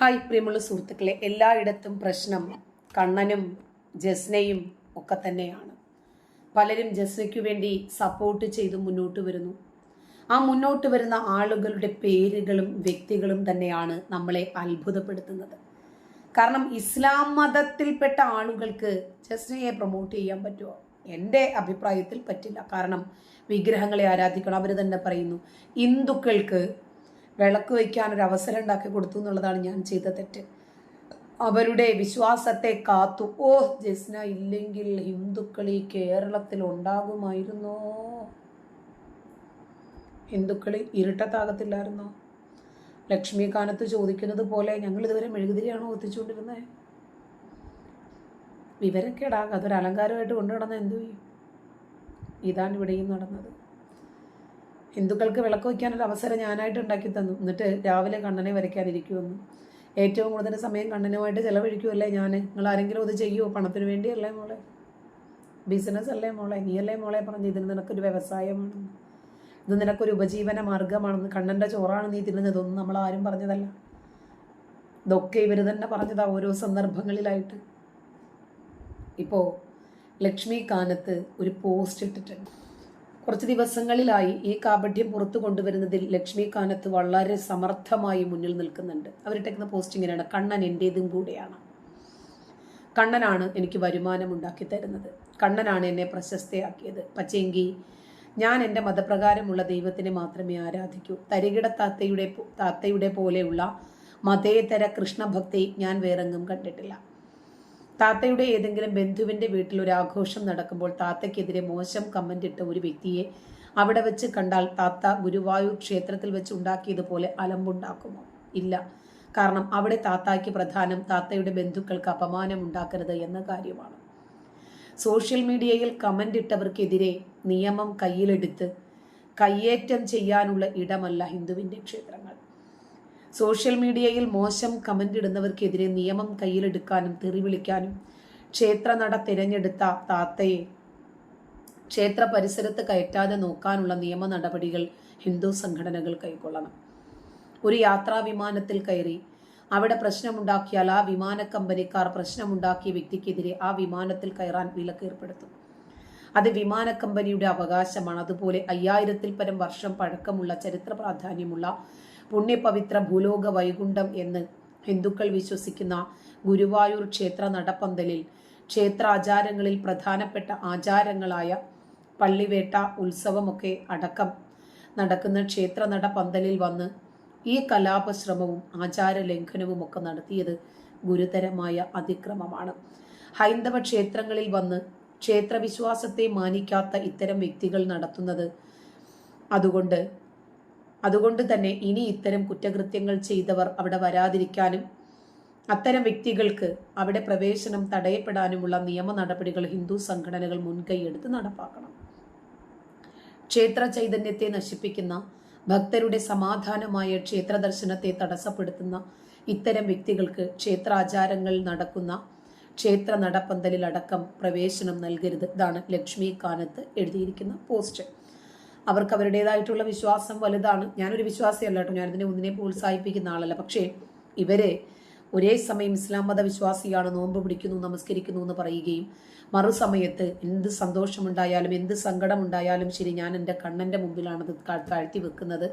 Hi പ്രിയമുള്ള സുഹൃത്തുക്കളെ. എല്ലായിടത്തും പ്രശ്നം കണ്ണനും ജസ്നയും ഒക്കെ തന്നെയാണ്. പലരും ജസ്നയ്ക്ക് വേണ്ടി സപ്പോർട്ട് ചെയ്ത് മുന്നോട്ട് വരുന്നു. ആ മുന്നോട്ട് വരുന്ന ആളുകളുടെ പേരുകളും വ്യക്തികളും തന്നെയാണ് നമ്മളെ അത്ഭുതപ്പെടുത്തുന്നത്. കാരണം ഇസ്ലാം മതത്തിൽപ്പെട്ട ആളുകൾക്ക് ജസ്നയെ പ്രൊമോട്ട് ചെയ്യാൻ പറ്റുമോ? എന്റെ അഭിപ്രായത്തിൽ പറ്റില്ല. കാരണം വിഗ്രഹങ്ങളെ ആരാധിക്കണം. അവർ തന്നെ പറയുന്നു ഹിന്ദുക്കൾക്ക് വിളക്ക് വയ്ക്കാൻ ഒരു അവസരം ഉണ്ടാക്കി കൊടുത്തു എന്നുള്ളതാണ് ഞാൻ ചെയ്ത തെറ്റ്. അവരുടെ വിശ്വാസത്തെ കാത്തു. ഓ ജസ്ന ഇല്ലെങ്കിൽ ഹിന്ദുക്കൾ ഈ കേരളത്തിൽ ഉണ്ടാകുമായിരുന്നോ ഹിന്ദുക്കൾ ഇരുട്ടത്താകത്തില്ലായിരുന്നോ? ലക്ഷ്മികാനത്ത് ചോദിക്കുന്നത് പോലെ ഞങ്ങൾ ഇതുവരെ മെഴുകുതിരിയാണോ ഒത്തിച്ചുകൊണ്ടിരുന്നത് വിവരക്കേടാ അതൊരു അലങ്കാരമായിട്ട് കൊണ്ടു നടന്ന എന്തു ചെയ്യും? ഇതാണ് ഇവിടെയും നടന്നത്. ഹിന്ദുക്കൾക്ക് വിളക്ക് വയ്ക്കാനൊരു അവസരം ഞാനായിട്ട് ഉണ്ടാക്കി തന്നു. എന്നിട്ട് രാവിലെ കണ്ണനെ വരയ്ക്കാനിരിക്കുമെന്ന് ഏറ്റവും കൂടുതൽ സമയം കണ്ണനുമായിട്ട് ചിലവഴിക്കുമല്ലേ ഞാൻ നിങ്ങൾ ആരെങ്കിലും ഇത് ചെയ്യുമോ പണത്തിന് വേണ്ടിയല്ലേ മോളെ? ബിസിനസ് അല്ലേ മോളെ? നീയല്ലേ മോളെ പറഞ്ഞു ഇതിന് നിനക്കൊരു വ്യവസായമാണ് ഇത് നിനക്കൊരു ഉപജീവന മാർഗമാണെന്ന് കണ്ണന്റെ ചോറാണ് നീ തിന്നുന്നത്. ഇതൊന്നും നമ്മൾ ആരും പറഞ്ഞതല്ല. ഇതൊക്കെ ഇവർ തന്നെ പറഞ്ഞതാ ഓരോ സന്ദർഭങ്ങളിലായിട്ട്. ഇപ്പോൾ ലക്ഷ്മി കാനത്ത് ഒരു പോസ്റ്റ് ഇട്ടിട്ടുണ്ട്. കുറച്ച് ദിവസങ്ങളിലായി ഈ കാപഠ്യം പുറത്തു കൊണ്ടുവരുന്നതിൽ ലക്ഷ്മികാനത്ത് വളരെ സമർത്ഥമായി മുന്നിൽ നിൽക്കുന്നുണ്ട്. അവരിട്ടേക്കുന്ന പോസ്റ്റ് ഇങ്ങനെയാണ്. കണ്ണൻ എന്റേതും കൂടെയാണ്. കണ്ണനാണ് എനിക്ക് വരുമാനം ഉണ്ടാക്കി തരുന്നത്. കണ്ണനാണ് എന്നെ പ്രശസ്തയാക്കിയത്. പക്ഷേങ്കി ഞാൻ എന്റെ മതപ്രകാരമുള്ള ദൈവത്തിനെ മാത്രമേ ആരാധിക്കൂ. തരികിട താത്തയുടെ താത്തയുടെ പോലെയുള്ള മതേതര കൃഷ്ണഭക്തി ഞാൻ വേറെങ്ങും കണ്ടിട്ടില്ല. താത്തയുടെ ഏതെങ്കിലും ബന്ധുവിന്റെ വീട്ടിൽ ഒരു ആഘോഷം നടക്കുമ്പോൾ താത്തയ്ക്കെതിരെ മോശം കമന്റ് ഇട്ട ഒരു വ്യക്തിയെ അവിടെ വെച്ച് കണ്ടാൽ താത്ത ഗുരുവായൂർ ക്ഷേത്രത്തിൽ വെച്ച് ഉണ്ടാക്കിയതുപോലെ അലമ്പുണ്ടാക്കുമോ? ഇല്ല. കാരണം അവിടെ താത്തായ്ക്ക് പ്രധാനം താത്തയുടെ ബന്ധുക്കൾക്ക് അപമാനം ഉണ്ടാക്കരുത് എന്ന കാര്യമാണ്. സോഷ്യൽ മീഡിയയിൽ കമന്റ് ഇട്ടവർക്കെതിരെ നിയമം കയ്യിലെടുത്ത് കയ്യേറ്റം ചെയ്യാനുള്ള ഇടമല്ല ഹിന്ദുവിന്റെ ക്ഷേത്രങ്ങൾ. സോഷ്യൽ മീഡിയയിൽ മോശം കമന്റ് ഇടുന്നവർക്കെതിരെ നിയമം കയ്യിലെടുക്കാനും തെറിവിളിക്കാനും ക്ഷേത്ര നട തിരഞ്ഞെടുത്ത താത്തയെ ക്ഷേത്ര പരിസരത്ത് കയറ്റാതെ നോക്കാനുള്ള നിയമ നടപടികൾ ഹിന്ദു സംഘടനകൾ കൈക്കൊള്ളണം. ഒരു യാത്രാ വിമാനത്തിൽ കയറി അവിടെ പ്രശ്നമുണ്ടാക്കിയാൽ ആ വിമാന കമ്പനിക്കാർ പ്രശ്നമുണ്ടാക്കിയ വ്യക്തിക്കെതിരെ ആ വിമാനത്തിൽ കയറാൻ വിലക്ക് ഏർപ്പെടുത്തും. അത് വിമാന കമ്പനിയുടെ അവകാശമാണ്. അതുപോലെ അയ്യായിരത്തിൽ പരം വർഷം പഴക്കമുള്ള ചരിത്ര പ്രാധാന്യമുള്ള പുണ്യപവിത്ര ഭൂലോക വൈകുണ്ഠം എന്ന് ഹിന്ദുക്കൾ വിശ്വസിക്കുന്ന ഗുരുവായൂർ ക്ഷേത്ര നടപ്പന്തലിൽ ക്ഷേത്രാചാരങ്ങളിൽ പ്രധാനപ്പെട്ട ആചാരങ്ങളായ പള്ളിവേട്ട ഉത്സവമൊക്കെ അടക്കം നടക്കുന്ന ക്ഷേത്ര നടപ്പന്തലിൽ വന്ന് ഈ കലാപശ്രമവും ആചാര ലംഘനവും ഒക്കെ നടത്തിയത് ഗുരുതരമായ അതിക്രമമാണ്. ഹൈന്ദവ ക്ഷേത്രങ്ങളിൽ വന്ന് ക്ഷേത്രവിശ്വാസത്തെ മാനിക്കാത്ത ഇത്തരം വ്യക്തികൾ നടത്തുന്നത് അതുകൊണ്ട് അതുകൊണ്ട് തന്നെ ഇനി ഇത്തരം കുറ്റകൃത്യങ്ങൾ ചെയ്തവർ അവിടെ വരാതിരിക്കാനും അത്തരം വ്യക്തികൾക്ക് അവിടെ പ്രവേശനം തടയപ്പെടാനുമുള്ള നിയമ നടപടികൾ ഹിന്ദു സംഘടനകൾ മുൻകൈയെടുത്ത് നടപ്പാക്കണം. ക്ഷേത്ര ചൈതന്യത്തെ നശിപ്പിക്കുന്ന ഭക്തരുടെ സമാധാനമായ ക്ഷേത്ര ദർശനത്തെ തടസ്സപ്പെടുത്തുന്ന ഇത്തരം വ്യക്തികൾക്ക് ക്ഷേത്രാചാരങ്ങൾ നടക്കുന്ന ക്ഷേത്ര നടപ്പന്തലിലടക്കം പ്രവേശനം നൽകരുത് ഇതാണ് ലക്ഷ്മി കാനത്ത് എഴുതിയിരിക്കുന്ന പോസ്റ്റ്. അവർക്ക് അവരുടേതായിട്ടുള്ള വിശ്വാസം വലുതാണ്. ഞാനൊരു വിശ്വാസിയല്ല കേട്ടോ. ഞാനിതിനെ ഒന്നിനെ പ്രോത്സാഹിപ്പിക്കുന്ന ആളല്ല. പക്ഷേ ഇവർ ഒരേ സമയം ഇസ്ലാം മത വിശ്വാസിയാണ്. നോമ്പ് പിടിക്കുന്നു നമസ്കരിക്കുന്നു എന്ന് പറയുകയും മറുസമയത്ത് എന്ത് സന്തോഷമുണ്ടായാലും എന്ത് സങ്കടമുണ്ടായാലും ശരി ഞാൻ എന്റെ കണ്ണന്റെ മുമ്പിലാണ് താഴ്ത്തി വെക്കുന്നത്.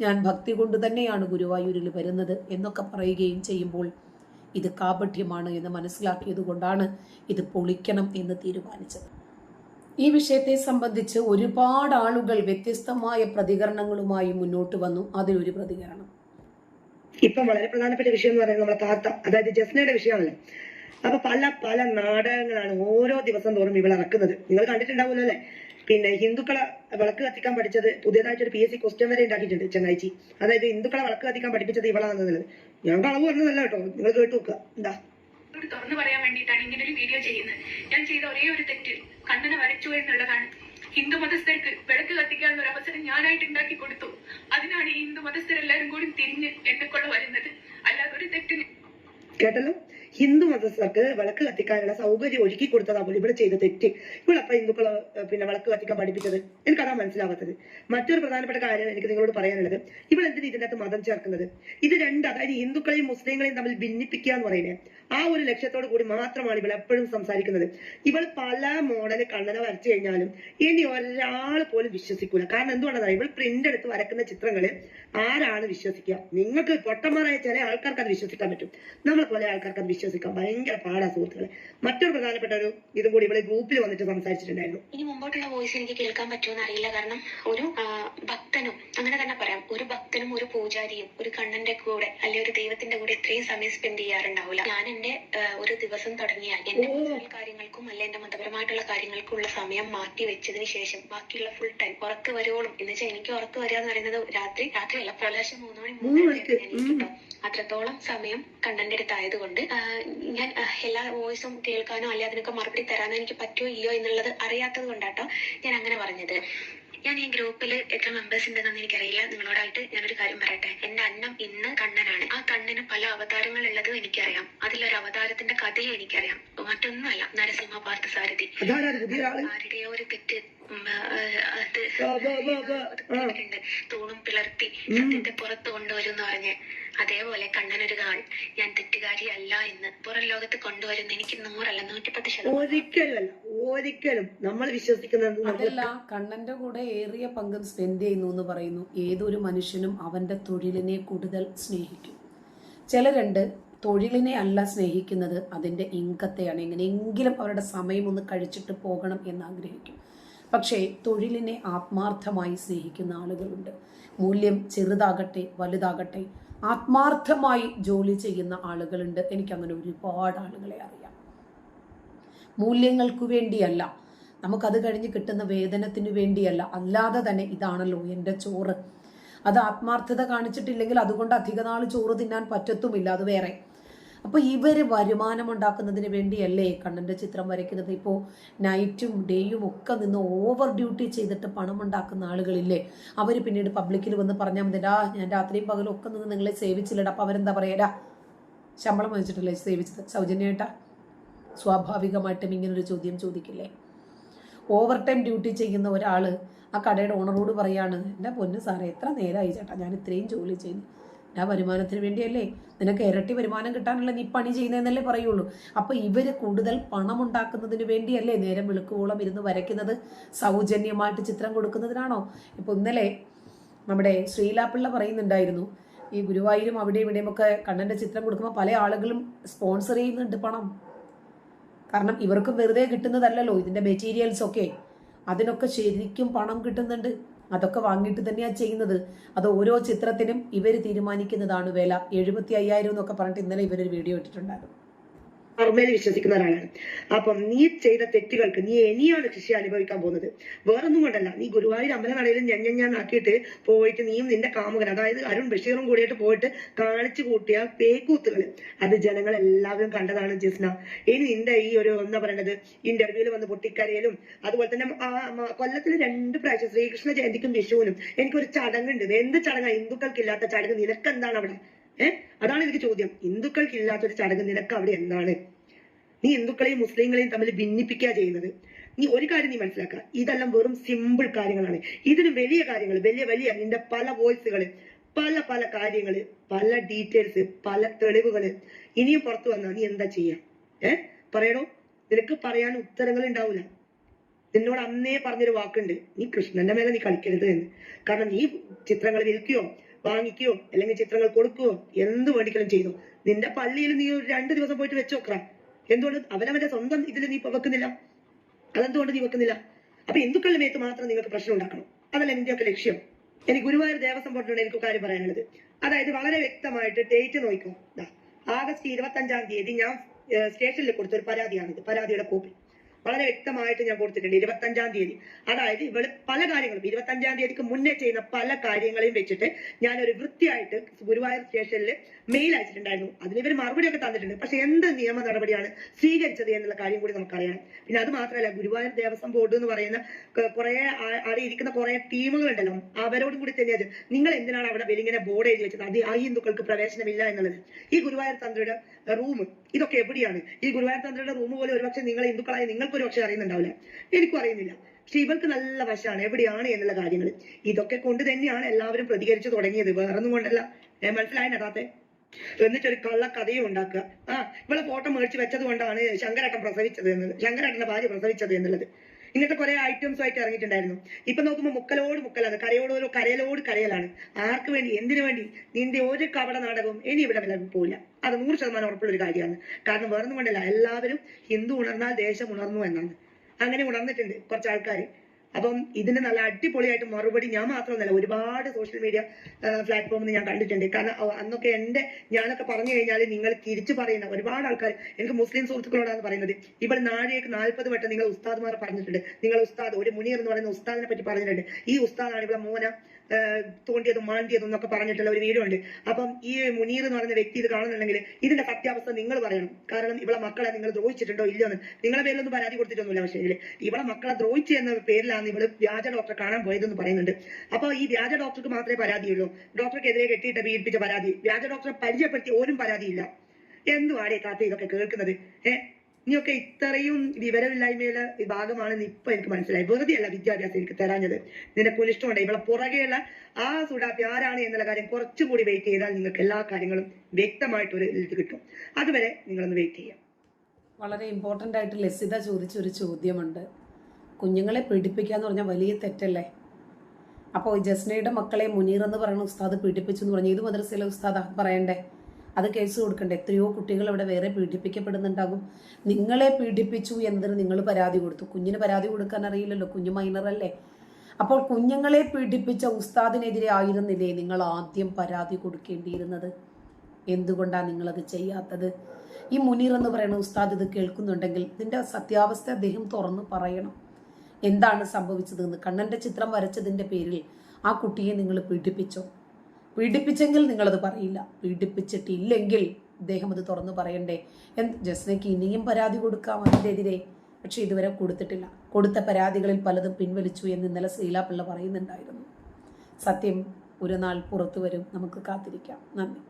ഞാൻ ഭക്തി കൊണ്ട് തന്നെയാണ് ഗുരുവായൂരിൽ വരുന്നത് എന്നൊക്കെ പറയുകയും ചെയ്യുമ്പോൾ ഇത് കാപഠ്യമാണ് എന്ന് മനസ്സിലാക്കിയത് കൊണ്ടാണ് ഇത് പൊളിക്കണം എന്ന് തീരുമാനിച്ചത്. ഈ വിഷയത്തെ സംബന്ധിച്ച് ഒരുപാട് ആളുകൾ വ്യത്യസ്തമായ പ്രതികരണങ്ങളുമായി മുന്നോട്ട് വന്നു. അതിലൊരു പ്രതികരണം. ഇപ്പം വളരെ പ്രധാനപ്പെട്ട വിഷയം എന്ന് പറയുന്നത് നമ്മുടെ താത്ത അതായത് ജസ്നയുടെ വിഷയമാണല്ലോ. അപ്പൊ പല പല നാടകങ്ങളാണ് ഓരോ ദിവസം തോറും ഇവൾ ഇറക്കുന്നത്. നിങ്ങൾ കണ്ടിട്ടുണ്ടാവുമല്ലോ അല്ലെ? പിന്നെ ഹിന്ദുക്കളെ വിളക്ക് കത്തിക്കാൻ പഠിച്ചത് പുതിയതായിട്ട് ഒരു പി എസ് സി ക്വസ്റ്റ്യൻ വരെ ഉണ്ടാക്കിയിട്ടുണ്ട് ചെന്നൈച്ചി അതായത് ഹിന്ദുക്കളെ വിളക്ക് കത്തിക്കാൻ പഠിപ്പിച്ചത് ഇവളാണെന്നുള്ളത്. ഞാൻ കളവ് പറഞ്ഞതല്ല കേട്ടോ. നിങ്ങൾ കേട്ടു നോക്കുക. എന്താ ഒരു തുറന്നു പറയാൻ വേണ്ടിയിട്ടാണ് ഇങ്ങനെ ഒരു വീഡിയോ ചെയ്യുന്നത്. ഞാൻ ചെയ്ത ഒരേ ഒരു തെറ്റ്. കണ്ണനെ വരച്ചു എന്നുള്ളതാണ്. ഹിന്ദു മതസ്ഥർക്ക് വിളക്ക് കത്തിക്കാനുള്ള ഒരു അവസരം ഞാനായിട്ട് ഉണ്ടാക്കി കൊടുത്തു. അതിനാണ് ഈ ഹിന്ദു മതസ്ഥരെല്ലാരും കൂടി തിരിഞ്ഞ് എന്നെ കൊണ്ട് വരുന്നത്. അല്ലാതെ ഒരു തെറ്റിന് കേട്ടല്ലോ? ഹിന്ദു മതസ്ഥർക്ക് വിളക്ക് കത്തിക്കാനുള്ള സൗകര്യം ഒരുക്കി കൊടുത്തതാ പോലും ഇവിടെ ചെയ്ത തെറ്റ്. ഇവളപ്പ ഹിന്ദുക്കളെ പിന്നെ വിളക്ക് കത്തിക്കാൻ പഠിപ്പിച്ചത്? എനിക്കതാ മനസ്സിലാവാത്തത്. മറ്റൊരു പ്രധാനപ്പെട്ട കാര്യം എനിക്ക് നിങ്ങളോട് പറയാനുള്ളത്. ഇവൾ എന്തിനാ ഇതിന്റെ അകത്ത് മതം ചേർക്കുന്നത്? ഇത് രണ്ട് അതായത് ഹിന്ദുക്കളെയും മുസ്ലിങ്ങളെയും തമ്മിൽ ഭിന്നിപ്പിക്കുക എന്ന് പറയുന്നത്. ആ ഒരു ലക്ഷ്യത്തോട് കൂടി മാത്രമാണ് ഇവൾ എപ്പോഴും സംസാരിക്കുന്നത്. ഇവൾ പല മോഡൽ കണ്ണന വരച്ചു കഴിഞ്ഞാലും ഇനി ഒരാൾ പോലും വിശ്വസിക്കൂല. കാരണം എന്തുകൊണ്ടാണ് ഇവൾ പ്രിന്റ് എടുത്ത് വരക്കുന്ന ചിത്രങ്ങൾ ആരാണ് വിശ്വസിക്കുക? നിങ്ങൾക്ക് പൊട്ടന്മാരായ ചില ആൾക്കാർക്ക് അത് വിശ്വസിക്കാൻ പറ്റും. നമ്മളെ പോലെ ആൾക്കാർക്ക് അത് വിശ്വസിക്കാൻ ഭയങ്കര പാടാ സുഹൃത്തുക്കളെ. മറ്റൊരു പ്രധാനപ്പെട്ട ഒരു ഇതും കൂടി ഇവിടെ ഗ്രൂപ്പിൽ വന്നിട്ട് സംസാരിച്ചിട്ടുണ്ടായിരുന്നു. ഇനി മുമ്പോട്ടുള്ള വോയിസ് എനിക്ക് കേൾക്കാൻ പറ്റുമെന്ന് അറിയില്ല. കാരണം ഒരു ഭക്തനും അങ്ങനെ തന്നെ പറയാം. ഒരു ഭക്തനും ഒരു പൂജാരിയും ഒരു കണ്ണന്റെ കൂടെ അല്ലെ ഒരു ദൈവത്തിന്റെ കൂടെ ഇത്രയും സമയം സ്പെൻഡ് ചെയ്യാറുണ്ടാവില്ല ഞാൻ എന്റെ ഒരു ദിവസം തുടങ്ങിയാൽ എന്റെ കാര്യങ്ങൾക്കും അല്ലെ എന്റെ മതപരമായിട്ടുള്ള കാര്യങ്ങൾക്കും ഉള്ള സമയം മാറ്റി വെച്ചതിന് ശേഷം ബാക്കിയുള്ള ഫുൾ ടൈം ഉറക്ക് വരുവോളും. എന്ന് വെച്ചാൽ എനിക്ക് ഉറക്ക് വരിക എന്ന് പറയുന്നത് രാത്രി രാത്രിയല്ല പുലർച്ചെ മൂന്ന് മണി മൂന്ന് മണിക്ക്, അത്രത്തോളം സമയം കണ്ണന്റെ അടുത്തായതുകൊണ്ട് ഞാൻ എല്ലാ വോയിസും കേൾക്കാനോ അല്ലെ അതിനൊക്കെ മറുപടി തരാനോ എനിക്ക് പറ്റുമോ ഇല്ലയോ എന്നുള്ളത് അറിയാത്തത് കൊണ്ടാട്ടോ ഞാൻ അങ്ങനെ പറഞ്ഞത്. ഞാൻ ഈ ഗ്രൂപ്പിൽ എത്ര മെമ്പേഴ്സ് ഉണ്ടെന്ന് എനിക്കറിയില്ല. നിങ്ങളോടായിട്ട് ഞാനൊരു കാര്യം പറയട്ടെ. എന്റെ അന്നം ഇന്ന് കണ്ണനാണ്. ആ കണ്ണന് പല അവതാരങ്ങൾ ഉള്ളതും എനിക്കറിയാം. അതിലൊരു അവതാരത്തിന്റെ കഥയും എനിക്കറിയാം. മറ്റൊന്നുമല്ല. നരസിംഹ പാർത്ഥസാരഥി ആരുടെയോ ഒരു തെറ്റ് അത്. തൂണും പിളർത്തി സത്യത്തെ പുറത്ത് കൊണ്ടുവരും എന്ന് പറഞ്ഞ്. അതേപോലെ കണ്ണനൊരു കാൾ ഞാൻ തെറ്റുകാരിയല്ല എന്ന് പുറം ലോകത്ത് കൊണ്ടുവരുന്ന എനിക്ക് നൂറല്ല നൂറ്റിപ്പത്ത് ശതമാനം. ഒരിക്കലും അല്ല ഒരിക്കലും നമ്മൾ വിശ്വസിക്കുന്നത് അതല്ല കണ്ണന്റെ കൂടെ ഏറിയ പങ്കും സ്പെൻഡ് ചെയ്യുന്നു എന്ന് പറയുന്നു. ഏതൊരു മനുഷ്യനും അവന്റെ തൊഴിലിനെ കൂടുതൽ സ്നേഹിക്കും. ചിലരുണ്ട് തൊഴിലിനെ അല്ല സ്നേഹിക്കുന്നത് അതിന്റെ ഇൻകത്തെയാണ്. എങ്ങനെയെങ്കിലും അവരുടെ സമയം ഒന്ന് കഴിച്ചിട്ട് പോകണം എന്ന് ആഗ്രഹിക്കും. പക്ഷേ തൊഴിലിനെ ആത്മാർത്ഥമായി സ്നേഹിക്കുന്ന ആളുകളുണ്ട്. മൂല്യം ചെറുതാകട്ടെ വലുതാകട്ടെ ആത്മാർത്ഥമായി ജോലി ചെയ്യുന്ന ആളുകളുണ്ട്. എനിക്കങ്ങനെ ഒരുപാട് ആളുകളെ അറിയാം. മൂല്യങ്ങൾക്കു വേണ്ടിയല്ല. നമുക്കത് കഴിഞ്ഞ് കിട്ടുന്ന വേതനത്തിന് വേണ്ടിയല്ല. അല്ലാതെ തന്നെ ഇതാണല്ലോ എന്റെ ചോറ്. അത് ആത്മാർത്ഥത കാണിച്ചിട്ടില്ലെങ്കിൽ അതുകൊണ്ട് അധിക നാൾ ചോറ് തിന്നാൻ പറ്റത്തുമില്ല. അത് വേറെ. അപ്പൊ ഇവർ വരുമാനം ഉണ്ടാക്കുന്നതിന് വേണ്ടിയല്ലേ കണ്ണന്റെ ചിത്രം വരയ്ക്കുന്നത്? ഇപ്പോൾ നൈറ്റും ഡേയും ഒക്കെ നിന്ന് ഓവർ ഡ്യൂട്ടി ചെയ്തിട്ട് പണം ഉണ്ടാക്കുന്ന ആളുകളില്ലേ? അവർ പിന്നീട് പബ്ലിക്കിൽ വന്ന് പറഞ്ഞാൽ മതി "ഡാ, ഞാൻ രാത്രിയും പകലും ഒക്കെ നിന്ന് നിങ്ങളെ സേവിച്ചില്ലടാ അപ്പൊ അവരെന്താ പറയാ ശമ്പളം വാങ്ങിച്ചിട്ടല്ലേ സേവിച്ചത്? സൗജന്യമായിട്ടാ സ്വാഭാവികമായിട്ടും ഇങ്ങനൊരു ചോദ്യം ചോദിക്കില്ലേ? ഓവർ ടൈം ഡ്യൂട്ടി ചെയ്യുന്ന ഒരാൾ ആ കടയുടെ ഓണറോട് പറയാണ് എന്റെ പൊന്ന് സാറേ എത്ര നേരമായി ചേട്ടാ ഞാൻ ഇത്രയും ജോലി ചെയ്യുന്നു ഞാൻ വരുമാനത്തിന് വേണ്ടിയല്ലേ? നിനക്ക് ഇരട്ടി വരുമാനം കിട്ടാനുള്ള നീ പണി ചെയ്യുന്നതെന്നല്ലേ പറയുള്ളൂ. അപ്പോൾ ഇവർ കൂടുതൽ പണം ഉണ്ടാക്കുന്നതിന് വേണ്ടിയല്ലേ നേരം വെളുക്കുവോളം ഇരുന്ന് വരയ്ക്കുന്നത്? സൗജന്യമായിട്ട് ചിത്രം കൊടുക്കുന്നതിനാണോ? ഇപ്പോൾ ഇന്നലെ നമ്മുടെ ശ്രീലാപ്പിള്ള പറയുന്നുണ്ടായിരുന്നു ഈ ഗുരുവായൂരും അവിടെയും ഇവിടെയും ഒക്കെ കണ്ണന്റെ ചിത്രം കൊടുക്കുമ്പോൾ പല ആളുകളും സ്പോൺസർ ചെയ്യുന്നുണ്ട് പണം. കാരണം ഇവർക്കും വെറുതെ കിട്ടുന്നതല്ലല്ലോ ഇതിന്റെ മെറ്റീരിയൽസ് ഒക്കെ. അതിനൊക്കെ ശരിക്കും പണം കിട്ടുന്നുണ്ട്. അതൊക്കെ വാങ്ങിയിട്ട് തന്നെയാണ് ചെയ്യുന്നത്. അത് ഓരോ ചിത്രത്തിനും ഇവർ തീരുമാനിക്കുന്നതാണ് വില. എഴുപത്തി അയ്യായിരം എന്നൊക്കെ പറഞ്ഞിട്ട് ഇന്നലെ ഇവരൊരു വീഡിയോ ഇട്ടിട്ടുണ്ടായിരുന്നു. ഓർമ്മയിൽ വിശ്വസിക്കുന്ന ഒരാളാണ്. അപ്പം നീ ചെയ്ത തെറ്റുകൾക്ക് നീ ഇനിയാണ് ശിക്ഷ അനുഭവിക്കാൻ പോകുന്നത്. വേറൊന്നും കൊണ്ടല്ല. നീ ഗുരുവായൂർ അമ്പലനടയിൽ ഞാൻ ആക്കിയിട്ട് പോയിട്ട് നീയും നിന്റെ കാമുകൻ അതായത് അരുൺ ബഷീറും കൂടിയിട്ട് പോയിട്ട് കാണിച്ചു കൂട്ടിയ പേക്കൂത്തുകൾ അത് ജനങ്ങൾ എല്ലാവരും കണ്ടതാണ് ജിസ്ന. ഇനി നിന്റെ ഈ ഒരു എന്താ പറയണത്? ഇന്റർവ്യൂവിൽ വന്ന് പൊട്ടിക്കരയിലും അതുപോലെ തന്നെ കൊല്ലത്തിൽ രണ്ട് പ്രാവശ്യം ശ്രീകൃഷ്ണ ജയന്തിക്കും വിഷുവിനും എനിക്കൊരു ചടങ്ങുണ്ട്. എന്ത് ചടങ്ങാ? ഹിന്ദുക്കൾക്കില്ലാത്ത ചടങ്ങ്. നിനക്ക് എന്താണ് അവിടെ? ഏഹ് അതാണ് എനിക്ക് ചോദ്യം. ഹിന്ദുക്കൾക്കില്ലാത്തൊരു ചടങ്ങ് നിനക്ക് അവിടെ എന്താണ്? നീ ഹിന്ദുക്കളെയും മുസ്ലിങ്ങളെയും തമ്മിൽ ഭിന്നിപ്പിക്കുക ചെയ്യുന്നത്. നീ ഒരു കാര്യം നീ മനസ്സിലാക്കുക. ഇതെല്ലാം വെറും സിമ്പിൾ കാര്യങ്ങളാണ്. ഇതിന് വലിയ കാര്യങ്ങൾ വലിയ വലിയ നിന്റെ പല വോയിസുകൾ പല പല കാര്യങ്ങൾ പല ഡീറ്റെയിൽസ് പല തെളിവുകൾ ഇനിയും പുറത്തു വന്നാൽ നീ എന്താ ചെയ്യാ? ഏ? പറയണോ? നിനക്ക് പറയാൻ ഉത്തരങ്ങൾ ഉണ്ടാവില്ല നിന്നോട് അന്നേ പറഞ്ഞൊരു വാക്കുണ്ട്. നീ കൃഷ്ണന്റെ മേലെ നീ കളിക്കരുത് എന്ന്. കാരണം നീ ചിത്രങ്ങൾ വിൽക്കുകയോ വാങ്ങിക്കുകയോ അല്ലെങ്കിൽ ചിത്രങ്ങൾ കൊടുക്കുകയോ എന്ത് വേണ്ടിക്കലും ചെയ്തു. നിന്റെ പള്ളിയിൽ നീ ഒരു രണ്ട് ദിവസം പോയിട്ട് വെച്ച് നോക്കാം എന്തുകൊണ്ട്? അവനവന്റെ സ്വന്തം ഇതിൽ നീ വെക്കുന്നില്ല. അതെന്തുകൊണ്ട് നീ വെക്കുന്നില്ല? അപ്പൊ ഹിന്ദുക്കളുടെ മേത്ത് മാത്രം നിങ്ങൾക്ക് പ്രശ്നം ഉണ്ടാക്കണം. അതല്ല നിന്റെയൊക്കെ ലക്ഷ്യം. എനിക്ക് ഗുരുവായൂർ ദേവസ്വം ബോർഡിനോട് എനിക്ക് കാര്യം പറയാനുള്ളത്. അതായത് വളരെ വ്യക്തമായിട്ട് ഡേറ്റ് നോക്കും. ആഗസ്റ്റ് ഇരുപത്തി അഞ്ചാം തീയതി ഞാൻ സ്റ്റേഷനിൽ കൊടുത്ത ഒരു പരാതിയാണിത്. പരാതിയുടെ കോപ്പി വളരെ വ്യക്തമായിട്ട് ഞാൻ കൊടുത്തിട്ടുണ്ട് ഇരുപത്തഞ്ചാം തീയതി. അതായത് ഇവൾ പല കാര്യങ്ങളും ഇരുപത്തഞ്ചാം തീയതിക്ക് മുന്നേ ചെയ്യുന്ന പല കാര്യങ്ങളെയും വെച്ചിട്ട് ഞാൻ ഒരു വൃത്തിയായിട്ട് ഗുരുവായൂർ സ്റ്റേഷനിൽ മെയിൽ അയച്ചിട്ടുണ്ടായിരുന്നു. അതിന് ഇവർ മറുപടിയൊക്കെ തന്നിട്ടുണ്ട്. പക്ഷെ എന്ത് നിയമ നടപടിയാണ് സ്വീകരിച്ചത് എന്നുള്ള കാര്യം കൂടി നമുക്കറിയണം. പിന്നെ അത് മാത്രമല്ല ഗുരുവായൂർ ദേവസ്വം ബോർഡ് എന്ന് പറയുന്ന കുറെ അവിടെ ഇരിക്കുന്ന കുറെ ടീമുകളുണ്ടല്ലോ. അവരോടും കൂടി തന്നെയത് നിങ്ങൾ എന്തിനാണ് അവിടെ വെലിങ്ങനെ ബോർഡ് എഴുതി വെച്ചത്? അത് ആ ഹിന്ദുക്കൾക്ക് പ്രവേശനമില്ല എന്നുള്ളത്. ഈ ഗുരുവായൂർ തന്ത്രിയുടെ റൂം ഇതൊക്കെ എവിടെയാണ്? ഈ ഗുരുവായൂർ തന്ത്രിയുടെ റൂം പോലെ ഒരുപക്ഷെ നിങ്ങൾ ഹിന്ദുക്കളായ നിങ്ങൾക്ക് ഒരുപക്ഷെ അറിയുന്നുണ്ടാവില്ല. എനിക്കും അറിയുന്നില്ല. പക്ഷെ ഇവർക്ക് നല്ല വശമാണ്. എവിടെയാണ് എന്നുള്ള കാര്യങ്ങൾ. ഇതൊക്കെ കൊണ്ട് തന്നെയാണ് എല്ലാവരും പ്രതികരിച്ചു തുടങ്ങിയത്. വേറൊന്നും കൊണ്ടല്ല. മനസ്സിലായി? നടാത്തെ എന്നിട്ടൊരു കള്ള കഥയും ഉണ്ടാക്കുക. ആ ഇവളെ ഫോട്ടോ മേടിച്ച് വെച്ചത് കൊണ്ടാണ് ശങ്കരേട്ടൻ പ്രസവിച്ചത് എന്നത് ശങ്കരേട്ടന്റെ ഭാര്യ പ്രസവിച്ചത് എന്നുള്ളത്. ഇങ്ങനത്തെ കുറെ ഐറ്റംസ് ആയിട്ട് ഇറങ്ങിയിട്ടുണ്ടായിരുന്നു. ഇപ്പൊ നോക്കുമ്പോൾ മുക്കലോട് മുക്കലാണ്. കരയോട് ഒരു കരയിലോട് കരയലാണ്. ആർക്ക് വേണ്ടി എന്തിനു വേണ്ടി? നിന്റെ ഒരു കപട നാടകവും ഇനി ഇവിടെ വില പോവില്ല. അത് നൂറ് ശതമാനം ഉറപ്പുള്ള ഒരു കാര്യമാണ്. കാരണം വേറൊന്നും കൊണ്ടല്ല. എല്ലാവരും ഹിന്ദു ഉണർന്നാൽ ദേശം ഉണർന്നു എന്നാണ്. അങ്ങനെ ഉണർന്നിട്ടുണ്ട് കുറച്ച് ആൾക്കാർ അപ്പം ഇതിന് നല്ല അടിപൊളിയായിട്ട് മറുപടി ഞാൻ മാത്രമൊന്നല്ല ഒരുപാട് സോഷ്യൽ മീഡിയ പ്ലാറ്റ്ഫോമിൽ ഞാൻ കണ്ടിട്ടുണ്ട്. കാരണം അന്നൊക്കെ എന്റെ ഞാനൊക്കെ പറഞ്ഞു കഴിഞ്ഞാൽ നിങ്ങൾ തിരിച്ചു പറയുന്ന ഒരുപാട് ആൾക്കാർ എനിക്ക് മുസ്ലിം സുഹൃത്തുക്കളോടാണ് പറയുന്നത്. ഇവിടെ നാഴേക്ക് നാൽപ്പത് വട്ടം നിങ്ങൾ ഉസ്താദ്മാർ പറഞ്ഞിട്ടുണ്ട്. നിങ്ങൾ ഉസ്താദ് ഒരു മുനീർ എന്ന് പറയുന്ന ഉസ്താദിനെ പറ്റി പറഞ്ഞിട്ടുണ്ട്. ഈ ഉസ്താദാണ് ഇവിടെ മോന തോണ്ടിയതും മാണ്ടിയതും എന്നൊക്കെ പറഞ്ഞിട്ടുള്ള ഒരു വീഡിയോ ഉണ്ട് അപ്പം ഈ മുനീർ എന്ന് പറയുന്ന വ്യക്തി ഇത് കാണുന്നുണ്ടെങ്കിൽ ഇതിന്റെ സത്യാവസ്ഥ നിങ്ങൾ പറയണം. കാരണം ഇവളെ മക്കളെ നിങ്ങൾ ദ്രോഹിച്ചിട്ടുണ്ടോ ഇല്ലയോ എന്ന്. നിങ്ങളെ പേരിലൊന്നും പരാതി കൊടുത്തിട്ടൊന്നുമില്ല പക്ഷേ ഇവളെ മക്കളെ ദ്രോഹിച്ചു എന്ന പേരിലാണ് ഇവൾ വ്യാജ ഡോക്ടറെ കാണാൻ പോയതെന്ന് പറയുന്നുണ്ട്. അപ്പൊ ഈ വ്യാജ ഡോക്ടർക്ക് മാത്രമേ പരാതിയുള്ളൂ. ഡോക്ടർക്കെതിരെ കെട്ടിയിട്ട് പീഡിപ്പിച്ച പരാതി. വ്യാജ ഡോക്ടറെ പരിചയപ്പെടുത്തി ഓരും പരാതിയില്ല. എന്തുവാടേ കാത്ത ഇതൊക്കെ കേൾക്കുന്നത്? ഏഹ് ഇനിയൊക്കെ ഇത്രയും വിവരമില്ലായ്മയുടെ വിഭാഗമാണെന്ന് ഇപ്പൊ എനിക്ക് മനസ്സിലായി. വെറുതെ അല്ല വിദ്യാഭ്യാസം എനിക്ക് തരാഞ്ഞത്. നിന്റെ കുലിഷ്ടമുണ്ട്. ഇവിടെ പുറകെയുള്ള ആ സുഡാപ്പി ആരാണ് എന്നുള്ള കാര്യം കുറച്ചും കൂടി വെയിറ്റ് ചെയ്താൽ നിങ്ങൾക്ക് എല്ലാ കാര്യങ്ങളും വ്യക്തമായിട്ട് ഒരു ഇത് കിട്ടും. അതുവരെ നിങ്ങളൊന്ന് വെയിറ്റ് ചെയ്യാം. വളരെ ഇമ്പോർട്ടന്റ് ആയിട്ട് ലസിത ചോദിച്ചൊരു ചോദ്യമുണ്ട്. കുഞ്ഞുങ്ങളെ പീഡിപ്പിക്കുക എന്ന് പറഞ്ഞാൽ വലിയ തെറ്റല്ലേ? അപ്പോൾ ജസ്നയുടെ മക്കളെ മുനീർ എന്ന് പറയുന്ന ഉസ്താദ് പീഡിപ്പിച്ചു എന്ന് പറഞ്ഞാൽ ഇത് മദ്രസയിലെ ഉസ്താദാ പറയണ്ടേ? അത് കേസ് കൊടുക്കണ്ടേ? എത്രയോ കുട്ടികൾ അവിടെ വേറെ പീഡിപ്പിക്കപ്പെടുന്നുണ്ടാകും. നിങ്ങളെ പീഡിപ്പിച്ചു എന്നതിന് നിങ്ങൾ പരാതി കൊടുത്തു. കുഞ്ഞിന് പരാതി കൊടുക്കാൻ അറിയില്ലല്ലോ. കുഞ്ഞു മൈനറല്ലേ അപ്പോൾ കുഞ്ഞുങ്ങളെ പീഡിപ്പിച്ച ഉസ്താദിനെതിരെ ആയിരുന്നില്ലേ നിങ്ങൾ ആദ്യം പരാതി കൊടുക്കേണ്ടിയിരുന്നത്? എന്തുകൊണ്ടാണ് നിങ്ങളത് ചെയ്യാത്തത്? ഈ മുനീർ എന്ന് പറയുന്ന ഉസ്താദ് ഇത് കേൾക്കുന്നുണ്ടെങ്കിൽ ഇതിന്റെ സത്യാവസ്ഥ അദ്ദേഹം തുറന്ന് പറയണം. എന്താണ് സംഭവിച്ചതെന്ന്? കണ്ണന്റെ ചിത്രം വരച്ചതിന്റെ പേരിൽ ആ കുട്ടിയെ നിങ്ങൾ പീഡിപ്പിച്ചോ? പീഡിപ്പിച്ചെങ്കിൽ നിങ്ങളത് പറയില്ല. പീഡിപ്പിച്ചിട്ടില്ലെങ്കിൽ ഇദ്ദേഹം അത് തുറന്നു പറയണ്ടേ? എന്ത് ജസ്നയ്ക്ക് ഇനിയും പരാതി കൊടുക്കാം അതിനെതിരെ. പക്ഷെ ഇതുവരെ കൊടുത്തിട്ടില്ല. കൊടുത്ത പരാതികളിൽ പലതും പിൻവലിച്ചു എന്ന് ഇന്നലെ ശ്രീലാപിള്ള പറയുന്നുണ്ടായിരുന്നു. സത്യം ഒരു നാൾ പുറത്തു വരും. നമുക്ക് കാത്തിരിക്കാം. നന്ദി.